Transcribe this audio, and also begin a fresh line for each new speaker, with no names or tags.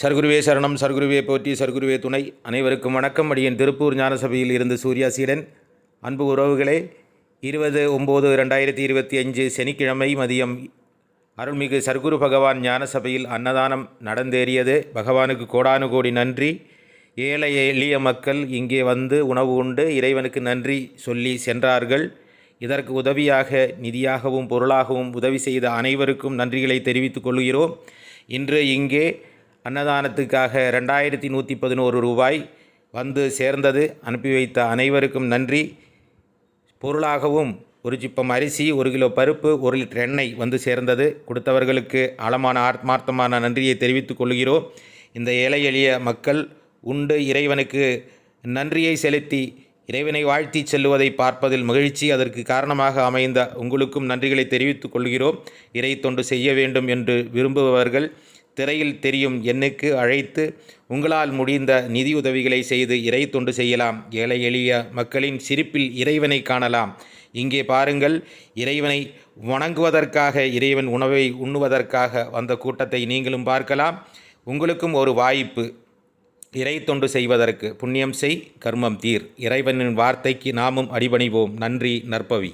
சர்க்குருவே சரணம் சர்க்குருவே போற்றி சர்க்குருவே துணை. அனைவருக்கும் வணக்கம். அடியின் திருப்பூர் ஞானசபையில் இருந்து சூர்யா சீடன். அன்பு உறவுகளே இருபது ஒம்பது ரெண்டாயிரத்தி இருபத்தி அஞ்சு சனிக்கிழமை மதியம் அருள்மிகு சர்க்குரு பகவான் ஞானசபையில் அன்னதானம் நடந்தேறியது. பகவானுக்கு கோடானு கோடி நன்றி. ஏழை எளிய மக்கள் இங்கே வந்து உணவு உண்டு. இறைவனுக்கு நன்றி சொல்லி சென்றார்கள். இதற்கு உதவியாக நிதியாகவும் பொருளாகவும் உதவி செய்த அனைவருக்கும் நன்றிகளை தெரிவித்துக் கொள்கிறோம். இன்று இங்கே அன்னதானத்துக்காக ரெண்டாயிரத்தி நூற்றி பதினோரு ரூபாய் வந்து சேர்ந்தது. அனுப்பி வைத்த அனைவருக்கும் நன்றி. பொருளாகவும் ஒரு சிப்பம் அரிசி ஒரு கிலோ பருப்பு ஒரு லிட்டர் எண்ணெய் வந்து சேர்ந்தது. கொடுத்தவர்களுக்கு ஆழமான ஆத்மார்த்தமான நன்றியை தெரிவித்துக் கொள்கிறோம். இந்த ஏழை எளிய மக்கள் உண்டு. இறைவனுக்கு நன்றியை செலுத்தி இறைவனை வாழ்த்தி செல்லுவதை பார்ப்பதில் மகிழ்ச்சி. அதற்கு காரணமாக அமைந்த உங்களுக்கும் நன்றிகளை தெரிவித்துக் கொள்கிறோம். இறை தொண்டு செய்ய வேண்டும் என்று விரும்புபவர்கள் திரையில் தெரியும் எண்ணுக்கு அழைத்து உங்களால் முடிந்த நிதியுதவிகளை செய்து இறை தொண்டு செய்யலாம். ஏழை எளிய மக்களின் சிரிப்பில் இறைவனை காணலாம். இங்கே பாருங்கள் இறைவனை வணங்குவதற்காக இறைவன் உணவை உண்ணுவதற்காக வந்த கூட்டத்தை நீங்களும் பார்க்கலாம். உங்களுக்கும் ஒரு வாய்ப்பு. இறை தொண்டு செய்வதற்கு புண்ணியம் செய் கர்மம் தீர். இறைவனின் வார்த்தைக்கு நாமும் அடிபணிவோம். நன்றி நற்பவி.